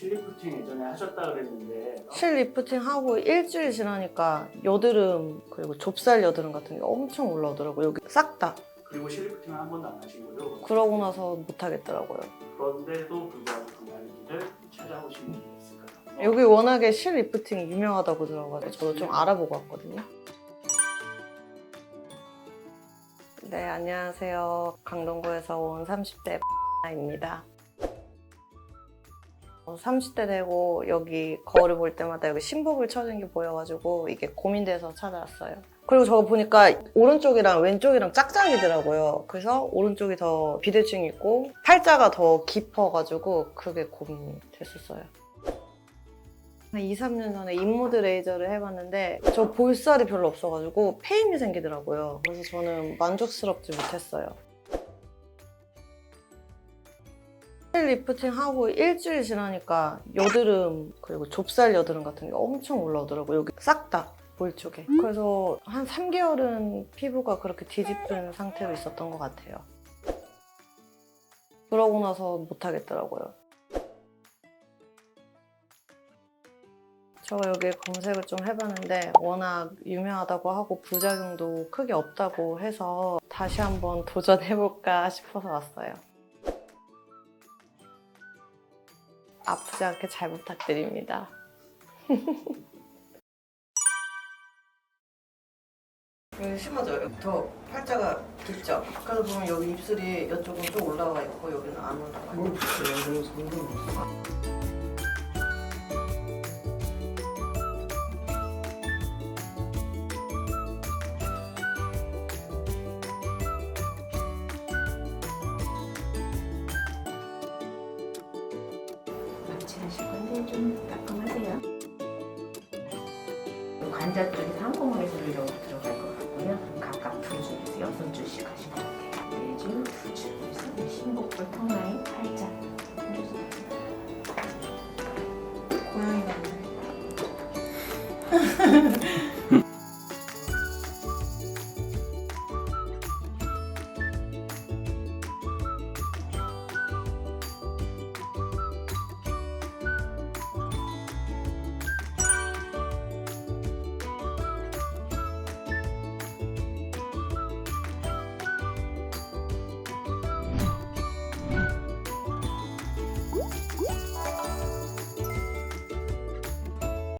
실리프팅 예전에 하셨다 그랬는데 실 리프팅 하고 일주일 지나니까 여드름 그리고 좁쌀 여드름 같은 게 엄청 올라오더라고요. 여기 싹 다. 그리고 실리프팅은 한 번도 안 하신 거죠? 그러고 나서 못 하겠더라고요. 그런데도 불구하고 건강기를 찾아오신 이유가 있을까요? 여기 워낙에 실 리프팅이 유명하다고 들어가지고 저도 좀 알아보고 왔거든요. 네, 안녕하세요. 강동구에서 온 30대 입니다. 30대 되고 여기 거울을 볼 때마다 여기 신복을 쳐진 게 보여가지고 이게 고민돼서 찾아왔어요. 그리고 저거 보니까 오른쪽이랑 왼쪽이랑 짝짝이더라고요. 그래서 오른쪽이 더 비대증이 있고 팔자가 더 깊어가지고 그게 고민이 됐었어요. 한 2, 3년 전에 인모드 레이저를 해봤는데 저 볼살이 별로 없어가지고 페인이 생기더라고요. 그래서 저는 만족스럽지 못했어요. 리프팅 하고 일주일 지나니까 여드름 그리고 좁쌀 여드름 같은 게 엄청 올라오더라고요. 여기 싹 다. 볼 쪽에. 그래서 한 3개월은 피부가 그렇게 뒤집힌 상태로 있었던 것 같아요. 그러고 나서 못 하겠더라고요. 저 여기 검색을 좀 해봤는데 워낙 유명하다고 하고 부작용도 크게 없다고 해서 다시 한번 도전해볼까 싶어서 왔어요. 아프지 않게 잘 부탁드립니다. 여기 심하죠? 더 팔자가 깊죠? 그래서 보면 여기 입술이 이쪽은 좀 올라가 있고 여기는 안 올라가 있고 그래서 상관없어. 건데 좀 따끔하세요. 관자 한 구멍에서 이렇게 들어갈 것 같고요. 각각 두 줄에서 여섯 줄씩 하시면 돼요. 네 줄, 두 줄. 신복불 턱라인 팔자. 고양이 같네.